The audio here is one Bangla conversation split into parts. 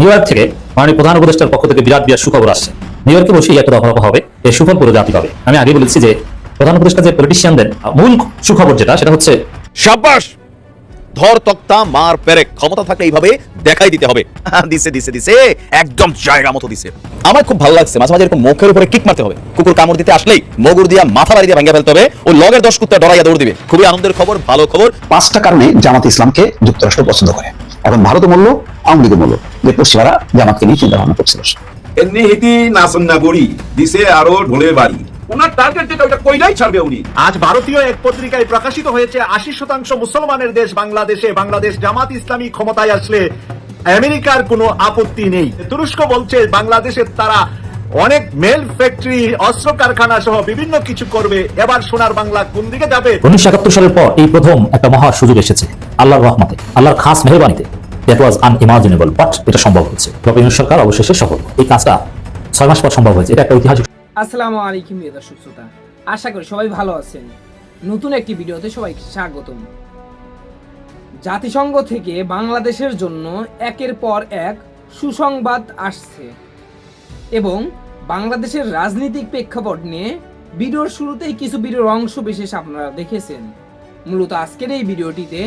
নিউ ইয়র্ক থেকে মাননীয় প্রধান উপদেষ্টার পক্ষ থেকে বিরাট বিরাট সুখবর আসছে। নিউ ইয়র্কে বসেই একটা দফা রফা হবে এই সুফল পুরো জাতি পাবে। আমি আগে বলেছি যে প্রধান উপদেষ্টা যে পলিটিশিয়ানদের মূল সুখবর যেটা সেটা হচ্ছে সাব্বাস! ধর তক্তা মার পেরেক ক্ষমতা থাকলে এইভাবে দেখাই দিতে হবে। দিছে দিছে দিছে একদম জায়গা মতো দিছে। আমার খুব ভালো লাগছে মাঝে মাঝে এরকম মুখের উপরে কিক মারতে হবে। কুকুর কামড় দিতে আসলেই মগুর দিয়া মাথা বাড়ি দিয়ে ভেঙে ফেলতে হবে ও লগের দশ কুত্তা ডরাইয়া দৌড় দিবে। খুবই আনন্দের খবর ভালো খবর। পাঁচটা কারণে জামাত ইসলামকে যুক্তরাষ্ট্র পছন্দ করে। এখন ভারত মূল্য আওয়ামী লীগের মূল্য যে পশ্চিমারা জামাতকে নিয়ে চিন্তা ভাবনা করছিল। এমনি হিতি নাসন্না গড়ি দিছে আরও ঢোলে বাড়ি। ওনার টার্গেট যেটা ওটা কইলাই ছাড়বে উনি। আজ ভারতীয় এক পত্রিকায় প্রকাশিত হয়েছে আশি শতাংশ মুসলমানের দেশ বাংলাদেশে বাংলাদেশ জামাত ইসলামী ক্ষমতায় আসলে আমেরিকার কোনো আপত্তি নেই। তুরস্ক বলছে বাংলাদেশের তারা অনেক মেল ফ্যাক্টরি অস্ত্র কারখানা সহ বিভিন্ন কিছু করবে। এবার সোনার বাংলা কোন দিকে যাবে? উনিশশো একাত্তর সালের পর এই প্রথম একটা মহা সুযোগ এসেছে আল্লাহর রহমতে। আল্লাহর খাস মেহরবানিতে। দ্যাট ওয়াজ আনইমাজিনেবল বাট এটা সম্ভব হচ্ছে ডক্টর ইউনুস সরকার অবশেষে সফল। এই কাজটা ছয় মাস পর সম্ভব হয়েছে। এটা একটা ঐতিহাসিক আসসালামু আলাইকুম প্রিয় দর্শক শ্রোতা। আশা করি সবাই ভালো আছেন। নতুন একটি ভিডিওতে সবাইকে স্বাগতম। জাতিসংঘ থেকে বাংলাদেশের জন্য একের পর এক সুসংবাদ আসছে। এবং বাংলাদেশের রাজনৈতিক প্রেক্ষাপট নিয়ে ভিডিওর শুরুতেই কিছু ভিডিওর অংশ বিশেষ আপনারা দেখেছেন। মূলত আজকের এই ভিডিওটিতে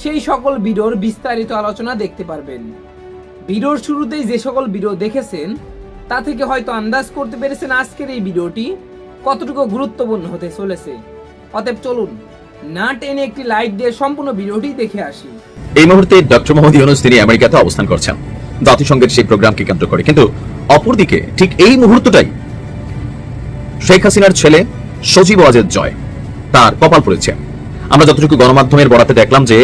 সেই সকল ভিডিওর বিস্তারিত আলোচনা দেখতে পারবেন। ভিডিওর শুরুতেই যে সকল ভিডিও দেখেছেন, তা থেকে হয়তো আন্দাজ করতে পেরেছেন আজকের এই ভিডিওটি কতটুকু গুরুত্বপূর্ণ হতে চলেছে। অতএব চলুন না টেনে একটি লাইক দিয়ে সম্পূর্ণ ভিডিওটি দেখে আসি। এই মুহূর্তে ডক্টর মোহাম্মদ ইউনুস, তিনি আমেরিকাতে অবস্থান করছেন। জাতিসংঘের সেই প্রোগ্রামকে কেন্দ্র করে। কিন্তু অপরদিকে ঠিক এই মুহূর্তটাই শেখ হাসিনার ছেলে সজীব ওয়াজেদ জয়, তার কপাল পড়েছে। আমরা যতটুকু গণমাধ্যমের বরাতে দেখলাম যে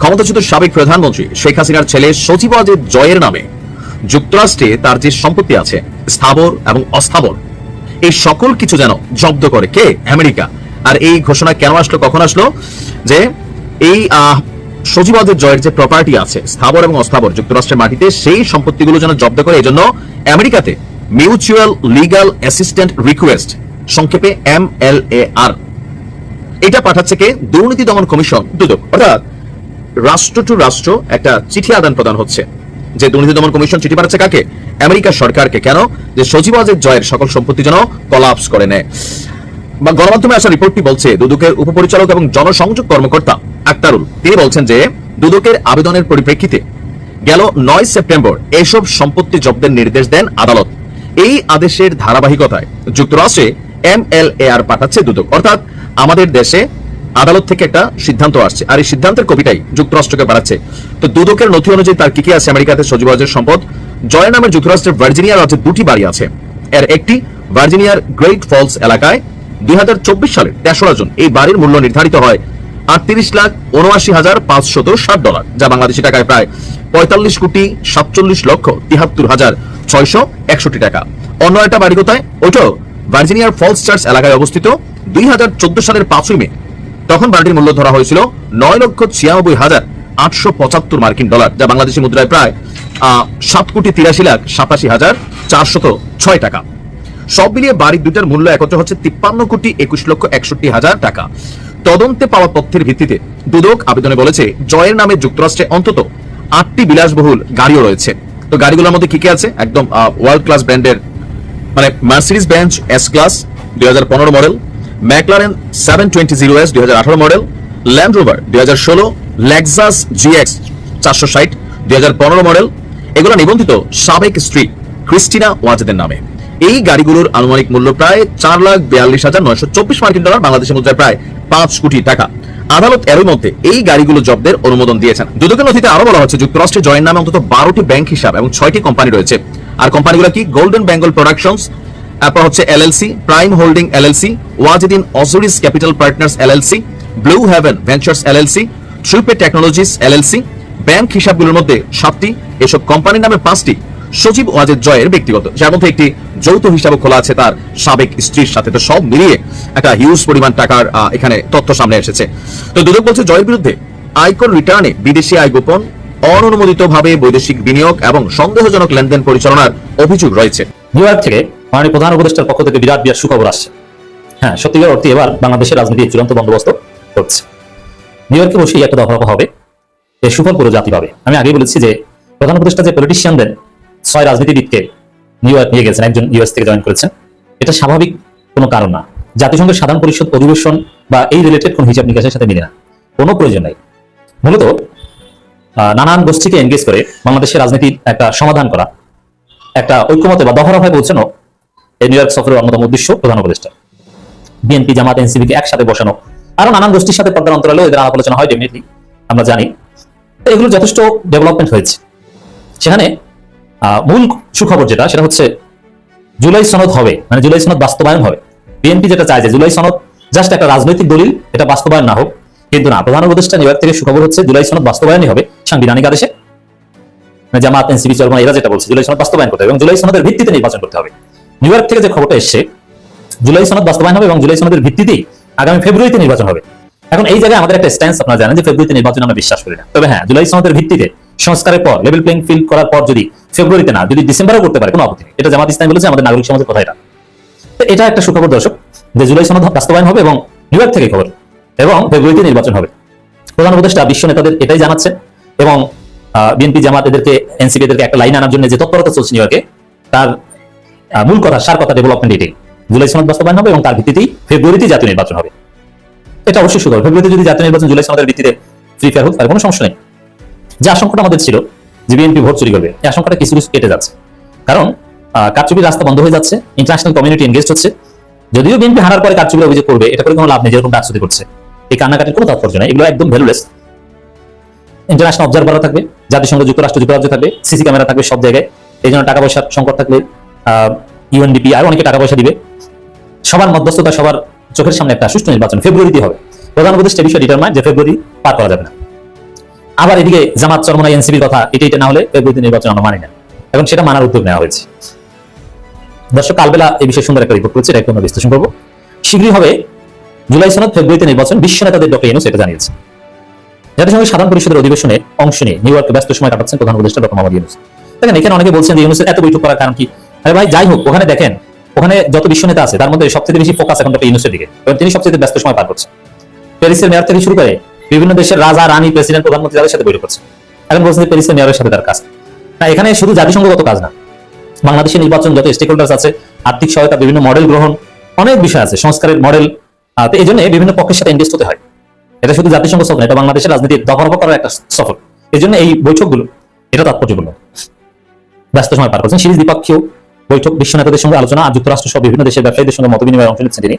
ক্ষমতাচ্যুত সাবেক প্রধানমন্ত্রী শেখ হাসিনার ছেলে সজীব ওয়াজেদ জয়ের নামে যুক্তরাষ্ট্রে তার যে সম্পত্তি আছে, স্থাবর এবং অস্থাবর, এই সকল কিছু যেন জব্দ করে কে? আমেরিকা। আর এই ঘোষণা কেন আসলো, কখন আসলো? যে এই আহ, সজীবাদের জয়ের যে প্রপার্টি আছে স্থাবর এবং অস্থাবর যুক্তরাষ্ট্রের মাটিতে সেই সম্পত্তিগুলো যেন জব্দ করে এই জন্য আমেরিকাতে মিউচুয়াল লিগাল অ্যাসিস্ট্যান্ট রিকোয়েস্ট সংক্ষেপে এম এল এ আর। এটা পাঠাচ্ছে কে? দুর্নীতি দমন কমিশন দুদক। অর্থাৎ রাষ্ট্র টু রাষ্ট্র একটা চিঠি আদান প্রদান হচ্ছে। যে দুর্নীতি দমন কমিশন চিঠি পাঠাচ্ছে কাকে? আমেরিকা সরকারকে। কেন? যে সচিবাজের জয়ের সকল সম্পত্তি যেন কলাপস করে নেয়। বা গণমাধ্যমে আসা রিপোর্টটি বলছে দুদকের উপপরিচালক এবং জনসংযোগ কর্মকর্তা আক্তারুল। তিনি বলছেন যে, দুদকের আবেদনের পরিপ্রেক্ষিতে গেল নয় সেপ্টেম্বর এসব সম্পত্তি জব্দের নির্দেশ দেন আদালত। এই আদেশের ধারাবাহিকতায় যুক্তরাষ্ট্রে এম এল এ আর পাঠাচ্ছে দুদক। অর্থাৎ আমাদের দেশে আদালত থেকে একটা সিদ্ধান্ত আসছে আর এই সিদ্ধান্তের কপিটাই যুক্তরাষ্ট্রকে বাড়াচ্ছে। তো দুদকের নথি অনুযায়ী তার কি কি আছে? আমেরিকাতে সজীবাজের সম্পদ। জয় নামের যুক্তরাষ্ট্রের ভার্জিনিয়া রাজ্যে দুটি বাড়ি আছে। এর একটি ভার্জিনিয়ার গ্রেট ফলস এলাকায় দুই সালের তেসরা জুন এই বাড়ির মূল্য নির্ধারিত হয় আটত্রিশ লাখ উনআশি হাজার পাঁচশত ষাট ডলার, যা বাংলাদেশি টাকায় প্রায় পঁয়তাল্লিশ কোটি সাতচল্লিশ লক্ষ তিহাত্তর হাজার ছয়শো একষট্টি টাকা। অন্য একটা বাড়ি কোথায় ওটাও ভার্জিনিয়ার ফলস চার্চ এলাকায় অবস্থিত। দুই হাজার চোদ্দ সালের পাঁচই মে, তখন বাড়িটির মূল্য ধরা হয়েছিল নয় লক্ষ ছিয়ানব্বই হাজার আটশো পঁচাত্তর মার্কিন ডলার, যা বাংলাদেশি মুদ্রায় প্রায় সাত কোটি তিরাশি লাখ সাতাশি হাজার চারশত ছয় টাকা। সব মিলিয়ে বাড়ি দুটার মূল্য একত্র হচ্ছে তিপ্পান্ন কোটি একুশ লক্ষ একষট্টি হাজার টাকা। তদন্তে পাওয়া তথ্যের ভিত্তিতে দুদক আবেদনে বলেছে, জয়ের নামে যুক্তরাষ্ট্রে অন্তত আটটি বিলাসবহুল গাড়িও রয়েছে। তো গাড়িগুলোর মধ্যে কি কি আছে? একদম ওয়ার্ল্ড ক্লাস ব্র্যান্ডের মানে মার্সিডিজ বেঞ্চ এস ক্লাস দুই হাজার পনেরো model McLaren seven twenty zero S দুই হাজার আঠারো মডেল ল্যান্ড রোভার দুই হাজার ষোলো লেক্সাস জিএক্স চারশো ষাট দুই হাজার পনেরো মডেল এগুলো নিবন্ধিত সাবেক স্ত্রী ক্রিস্টিনা ওয়াজেদের নামে। এই গাড়িগুলোর আনুমানিক মূল্য প্রায় চার লাখ বিয়াল্লিশ হাজার নয়শো চব্বিশ মার্কিন ডলার, বাংলাদেশের মুদ্রায় প্রায় পাঁচ কোটি টাকা। আদালত এরই মধ্যে এই গাড়িগুলো জব্দের অনুমোদন দিয়েছেন। দুদকের নথিতে আরও বলা হচ্ছে, যুক্তরাষ্ট্রে জয়ের নামে অন্তত বারোটি ব্যাংক হিসাব এবং ছয়টি কোম্পানি রয়েছে। আর কোম্পানিগুলো কি? গোল্ডেন বেঙ্গল প্রোডাকশনস, তারপর হচ্ছে এলএলসি, প্রাইম হোল্ডিং এলএলসি, ওয়াজিদিন অজরিস capital partners LLC, blue heaven ventures LLC ট্রিপে টেকনোলজিস এলএলসি। ব্যাংক হিসাবগুলোর মধ্যে সাতটি। এসব কোম্পানির নামে পাঁচটি। সচিব ওয়াজেদ জয়ের ব্যক্তিগত। যার মধ্যে একটি যৌথ হিসাবে খোলা আছে তার সাবেক স্ত্রীর সাথে। তো সব মিলিয়ে একটা হিউজ পরিমাণ টাকার এখানে তথ্য সামনে এসেছে। তো দুদক বলছে, জয়ের বিরুদ্ধে আয়কর রিটার্নে বিদেশি আয় গোপন, অননুমোদিতভাবে বৈদেশিক বিনিয়োগ এবং সন্দেহজনক লেনদেন পরিচালনার অভিযোগ রয়েছে। নিউ ইয়র্ক থেকে মাননীয় প্রধান উপদেষ্টার পক্ষ থেকে বিরাট বিরাট সুখবর আসছে। হ্যাঁ সত্যিকার অর্থে এবার বাংলাদেশের রাজনীতির চূড়ান্ত বন্দোবস্ত করছে। নিউ ইয়র্কে বসেই একটা দফা হবে এই সুফল পুরো জাতি পাবে। আমি আগেই বলেছি যে প্রধান উপদেষ্টা যে পলিটিশিয়ানদের ছয় রাজনীতিবিদকে নিউ ইয়র্ক নিয়ে গেছেন, একজন ইউএস থেকে জয়েন করেছেন। এটা স্বাভাবিক কোনো কারণ না। জাতিসংঘের সাধারণ পরিষদ অধিবেশন বা এই রিলেটেড কোন হিসাব নিকাশের সাথে মিলে না। কোনো প্রয়োজন নাই। মূলত নানান গোষ্ঠীকে এনগেজ করে বাংলাদেশের রাজনীতির একটা সমাধান করা, একটা ঐক্যমতে বা দফারফায় পৌঁছানো এই নিউ ইয়র্ক সফরের অন্যতম উদ্দেশ্য প্রধান উপদেষ্টা। বিএনপি, জামাত এনসিবি কে একসাথে বসানো। আরও নানান গোষ্ঠীর সাথে পর্দার অন্তরালেও এদের আলাপ আলোচনা হয় ডেফিনেটলি আমরা জানি। এগুলো যথেষ্ট ডেভেলপমেন্ট হয়েছে। সেখানে মূল সুখবর যেটা, সেটা হচ্ছে জুলাই সনদ হবে মানে জুলাই সনদ বাস্তবায়ন হবে। বিএনপি যেটা চায় যে জুলাই সনদ জাস্ট একটা রাজনৈতিক দলিল, এটা বাস্তবায়ন না হোক, কিন্তু না, প্রধান উপদেষ্টা ইয়র্ক থেকে সুখবর হচ্ছে জুলাই সনদ বাস্তবায়নই হবে, সাংবিধানিক আদেশে। মানে জামাত, এনসিপি, চলমান, এরা যেটা বলছে, জুলাই সনদ বাস্তবায়ন করতে হবে এবং জুলাই সনদের ভিত্তিতে নির্বাচন করতে হবে। নিউ ইয়র্ক থেকে যে খবরটা এসছে, জুলাই সনদ বাস্তবায়ন হবে এবং জুলাই সনদের ভিত্তিতেই আগামী ফেব্রুয়ারিতে নির্বাচন হবে। এখন এই জায়গায় আমাদের একটা স্ট্যান্স আপনারা জানেন যে ফেব্রুয়ারিতে নির্বাচন আমরা বিশ্বাস করি না। তবে হ্যাঁ জুলাই সনদের ভিত্তিতে সংস্কারের পর লেভেল প্লেইং ফিল্ড করার পর যদি ফেব্রুয়ারিতে না, যদি ডিসেম্বরে করতে পারে, কোনো আপত্তি নেই। এটা জামাত ইসলাম বলেছে, আমাদের নাগরিক সমাজের কথা এটা। তো এটা একটা সুখবর দর্শক, যে জুলাই সনদ বাস্তবায়ন হবে এবং নিউ ইয়র্ক থেকে খবর, এবং ফেব্রুয়ারিতে নির্বাচন হবে। প্রধান উপদেষ্টা, বিশ্ব নেতাদের এটাই জানাচ্ছেন এবং বিএনপি জামাত এদেরকে এনসিপি এদেরকে একটা লাইন আনার জন্য যে তৎপরতা চলছে নিউ ইয়র্কে তার মূল কথা, সার কথা ডেভেলপমেন্ট এটাই। জুলাই সনদ বাস্তবায়ন হবে এবং তার ভিত্তিতেই ফেব্রুয়ারিতে জাতীয় নির্বাচন হবে। এটা অবশ্যই সুখবর। ফেব্রুয়ারিতে যদি জাতীয় নির্বাচন জুলাই সনদের ভিত্তিতে ফ্রি ফেয়ার হোক তার কোনো সমস্যা নেই। যে আশঙ্কাটা আমাদের ছিল যে বিএনপি ভোট চুরি করবে, এই আশঙ্কাটা কিছু কিছু কেটে যাচ্ছে। কারণ কারচুপির রাস্তা বন্ধ হয়ে যাচ্ছে ইন্টারন্যাশনাল কমিউনিটি এনগেজ হচ্ছে। যদিও বিএনপি হারার পরে কারচুপির অভিযোগ করবে, এটা করে কোনো লাভ নেই যেরকম ডাকসুতি করছে। এই কান্নাকাটির কোনো তাৎপর্য নেই, এগুলো একদম ভ্যালুলেস ইন্টারন্যাশনাল অবজারভারও থাকবে, জাতিসংঘ, যুক্তরাষ্ট্র, যুক্তরাজ্য থাকবে সিসি ক্যামেরা থাকবে সব জায়গায়। এই জন্য টাকা পয়সার সংকট থাকলে ইউএনডিপি আর অনেকে টাকা পয়সা দিবে। সবার মধ্যস্থতা, সবার চোখের সামনে একটা সুষ্ঠু নির্বাচন ফেব্রুয়ারিতে হবে। প্রধান উপদেষ্টা বিষয় ডিটারমাইন যে ফেব্রুয়ারি পার করা যাবে না। আবার এদিকে জামাত চরমনা এনসিপির কথা, এটা এটা না হলে ফেব্রুয়ারিতে নির্বাচন আমরা মানি না। এবং সেটা মানার উদ্যোগ নেওয়া হয়েছে। দর্শক, কালবেলা এই বিষয়ে সুন্দর একটা রিপোর্ট করেছে, এটা আমরা বিশ্লেষণ করব। শীঘ্রই হবে জুলাই সনদ, ফেব্রুয়ারিতে নির্বাচন, বিশ্ব নেতাদের ডক্টর ইউনুস এটা জানিয়েছে। জাতিসংঘের সাধারণ পরিষদের অধিবেশনে অংশ নিয়ে নিউ ইয়র্কে ব্যস্ত সময় কাটাচ্ছেন প্রধান উপদেষ্টা ডক্টর মোহাম্মদ ইউনুস। দেখেন, এখানে অনেকে বলছেন যে ইউনুসের এত বৈঠক করার কারণ কি? আরে ভাই, যাই হোক, ওখানে দেখেন, ওখানে যত বিশ্ব নেতা আছে, তার মধ্যে সবচেয়ে বেশি ফোকাস এখন ডক্টর ইউনুসের দিকে। এবং তিনি সবচেয়ে ব্যস্ত সময় পার করছেন। প্যারিসের মেয়র থেকে শুরু করে বিভিন্ন দেশের রাজা, রানী প্রেসিডেন্ট প্রধানমন্ত্রী যাদের সাথে বৈঠক করছে। এখন বলছেন প্যারিসের মেয়রের সাথে তার কাজ। না, এখানে শুধু জাতিসংঘগত কাজ না, বাংলাদেশের নির্বাচন যত স্টেক হোল্ডার্স আছে, আর্থিক সহায়তা, বিভিন্ন মডেল গ্রহণ, অনেক বিষয় আছে, সংস্কারের মডেল এই জন্য বিভিন্ন পক্ষের সাথে এনগেজ হতে হয়। এটা শুধু জাতিসংঘ সফর এটা বাংলাদেশের রাজনীতির দফারফা করার একটা সফর এই জন্য এই বৈঠকগুলো, এটা তাৎপর্যপূর্ণ। ব্যস্ত সময় পার করছেন সিরিজ দ্বিপক্ষীয় বৈঠক, বিশ্ব নেতাদের সঙ্গে আলোচনা যুক্তরাষ্ট্র সহ বিভিন্ন দেশের ব্যবসায়ীদের সঙ্গে মত বিনিময়ে অংশ নিচ্ছেন তিনি।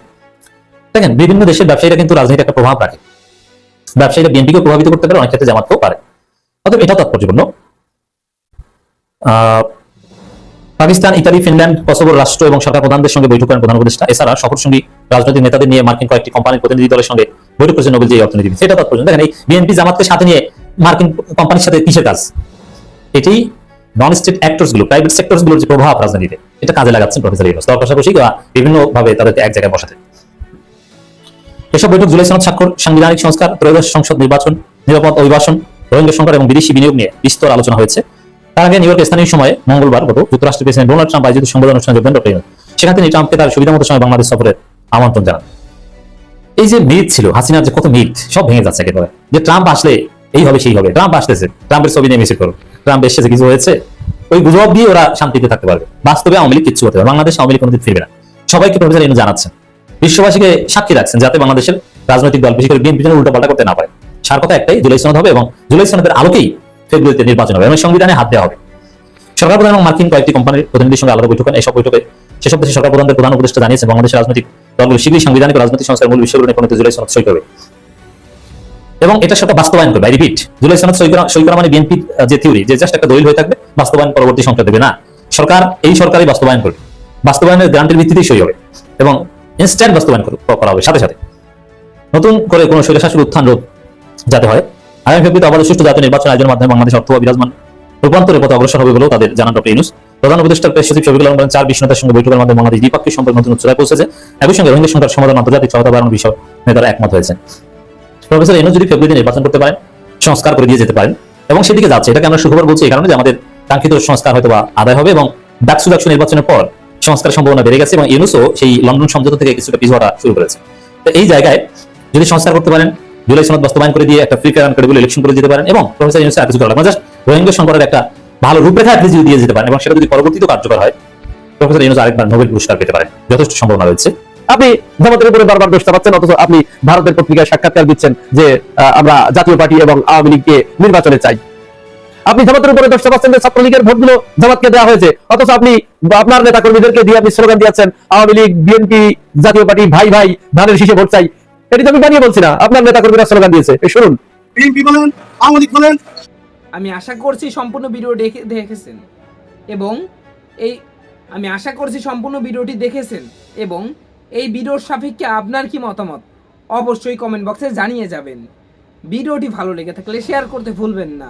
দেখেন, বিভিন্ন দেশের ব্যবসায়ীরা কিন্তু রাজনীতি একটা প্রভাব রাখে। ব্যবসায়ীরা বিএনপিকে প্রভাবিত করতে পারে, অনেক ক্ষেত্রে জামাতকেও পারে। অতএব এটা তাৎপর্যপূর্ণ। পাকিস্তান, ইতালি, ফিনল্যান্ড কসোভোর রাষ্ট্র এবং সরকার প্রধানদের সঙ্গে বৈঠক করেন প্রধান উপদেষ্টা। এছাড়া সফরসঙ্গী রাজনৈতিক নেতাদের নিয়ে মার্কিন কয়েকটি কোম্পানির প্রতিনিধি দলের সঙ্গে বৈঠক করেছেন নোবেল যে অর্থনীতি সেটা তাৎপর্য। দেখেন, এই বিএনপি জামাতকে সাথে নিয়ে মার্কিন কোম্পানির সাথে কিসের কাজ? এটি নন স্টেট অ্যাক্টরসগুলো প্রাইভেট সেক্টরসগুলোর যে প্রভাব রাজনীতিতে, এটা কাজে লাগাচ্ছেন প্রফেসর ইউনুস। তার পাশাপাশি বিভিন্ন ভাবে তাদেরকে এক জায়গায় বসাতে। এসব বৈঠক জুলাই সনদ স্বাক্ষর, সাংবিধানিক সংস্কার, ত্রয়োদশ সংসদ নির্বাচন, নিরাপদ অভিবাসন, রোহিঙ্গা সংকট এবং বিদেশি বিনিয়োগ নিয়ে বিস্তর আলোচনা হয়েছে। তার আগে নিউ ইয়র্কের স্থানীয় সময়ে মঙ্গলবার গত যুক্তরাষ্ট্রের প্রেসিডেন্ট ডোনাল্ড ট্রাম্প আয়োজিত সংবাদ অনুষ্ঠানে যোগদান ডক্টর ইউনুস সেখানে তিনি ট্রাম্পকে তার সুবিধা মতো সময় বাংলাদেশ সফরের আমন্ত্রণ জানান। এই যে মিথ ছিল, হাসিনার যে কত মিথ, সব ভেঙে যাচ্ছে একেবারে। যে ট্রাম্প আসলে এই হবে সেই হবে, ট্রাম্প আসতেছে, ট্রাম্পের ছবি নিয়ে মিছিল করো ট্রাম্প এসেছে, কিছু হয়েছে, ওই গুজব দিয়ে ওরা শান্তিতে থাকতে পারবে। বাস্তবে আওয়ামী লীগ কিচ্ছু হতে পারে বাংলাদেশ আওয়ামী লীগ কোনোদিন ফিরবে না। সবাইকে প্রফেসর ইনু জানাচ্ছেন। বিশ্ববাসীকে সাক্ষী রাখছেন যাতে বাংলাদেশের রাজনৈতিক দল, বিশেষ করে বিএনপি যেন উল্টো পাল্টা করতে না পারে। সার কথা একটাই, জুলাই সনদ হবে এবং জুলাই সনদের আলোকেই ফেব্রুয়ারিতে নির্বাচন হবে এবং সংবিধানে হাত দেওয়া হবে। সরকার প্রধান এবং মার্কিন কয়েকটি কোম্পানির প্রতিনিধির সঙ্গে আলাদা বৈঠক করেন এইসব বৈঠকে সেসব দেশের সরকার প্রধানদের প্রধান উপদেষ্টা জানিয়েছেন, বাংলাদেশের রাজনৈতিক দলগুলো শীঘ্রই সাংবিধানিক রাজনৈতিক সংস্কার মূল বিষয়গুলো নিয়ে জুলাই সনদ সই করবে। এবং এটা সেটা বাস্তবায়ন করবে রিপিট জুলাই সনদ সই করা মানে বিএনপি যে থিওরি যে জাস্ট একটা দলিল হয়ে থাকবে, বাস্তবায়ন পরবর্তী সংখ্যা দেবে না। সরকার এই সরকারই বাস্তবায়ন করবে। বাস্তবায়নের গ্রান্টের ভিত্তিতেই সই হবে। এবং ইনস্ট্যান্ট বাস্তবায়ন করা হবে। সাথে সাথে নতুন করে কোনো স্বৈরশাসক উত্থান রোধ যাতে হয়। আগামী ফেব্রুয়ারিতে আবার সুষ্ঠু জাতীয় নির্বাচন আয়োজনের মাধ্যমে বাংলাদেশ অর্থ বিরাজমান রূপান্তরের পথে অগ্রসর হবে বলেও তাদের জানান ডক্টর ইউনুস। প্রধান উপদেষ্টা প্রেস সচিব শফিকুল আলম চার বিশ্বনেতার সঙ্গে বৈঠকের মাধ্যমে বাংলাদেশ দ্বিপাক্ষিক সম্পর্ক নতুন উচ্চতায় পৌঁছেছে। একই সঙ্গে রোহিঙ্গা সংকট সমাধান, আন্তর্জাতিক সহায়তা বাড়ানোর বিষয় নেতারা একমত হয়েছেন। প্রফেসর ইউনুস যদি ফেব্রুয়ারিতে নির্বাচন করতে পারেন, সংস্কার করে দিয়ে যেতে পারেন এবং সেদিকে যাচ্ছে। এটাকে আমরা সুখবর বলছি এই কারণে যে আমাদের কাঙ্ক্ষিত সংস্কার হয়তো বা আদায় হবে এবং ডাকসু ডাকসু নির্বাচনের পর সংস্কার সম্ভাবনা বেড়ে গেছে এবং ইউনুসও সেই লন্ডন সমঝোতা থেকে কিছুটা পিছু হওয়া শুরু করেছে। তো এই জায়গায় যদি সংস্কার করতে পারেন, জুলাই সনদ বাস্তবায়ন করে দিয়ে একটা ফ্রি ফেয়ার ক্রেডিবল ইলেকশন করে দিতে পারেন এবং প্রফেসর ইউনুস আর কিছু করা জাস্ট রোহিঙ্গা সংকটের একটা ভালো রূপরেখা আপনি যদি দিয়ে যেতে পারেন এবং সেটা যদি পরবর্তীতে কার্যকর হয়, প্রফেসর ইউনুস আরেকবার নোবেল পুরস্কার পেতে পারেন। যথেষ্ট সম্ভাবনা রয়েছে। আপনি জামাতের উপরে বারবার দোষ পাচ্ছেন অথচ আপনি ভারতের পত্রিকায় সাক্ষাৎকার দিচ্ছেন যে আমরা জাতীয় পার্টি এবং আওয়ামী লীগকে নির্বাচনে চাই। আপনি জামাতের উপরে চাপাচ্ছেন যে ছাত্রলীগের ভোটগুলো জামাতকে দেওয়া হয়েছে। অথচ আপনি আপনার নেতা কর্মীদেরকে দিয়ে আপনি স্লোগান দিয়েছেন আওয়ামী লীগ বিএনপি জাতীয় পার্টি ভাই ভাই ধানের শীষে ভোট চাই। এটি তো আমি বানিয়ে বলছি না আপনার নেতা কর্মীরা স্লোগান দিয়েছে। এই শুনুন। আমি আশা করছি সম্পূর্ণ ভিডিও দেখে দেখেছেন এবং এই আমি আশা করছি সম্পূর্ণ ভিডিওটি দেখেছেন এবং এই ভিডিওর সাপেক্ষে আপনার কি মতামত? অবশ্যই কমেন্ট বক্সে জানিয়ে যাবেন। ভিডিওটি ভালো লেগে থাকলে শেয়ার করতে ভুলবেন না।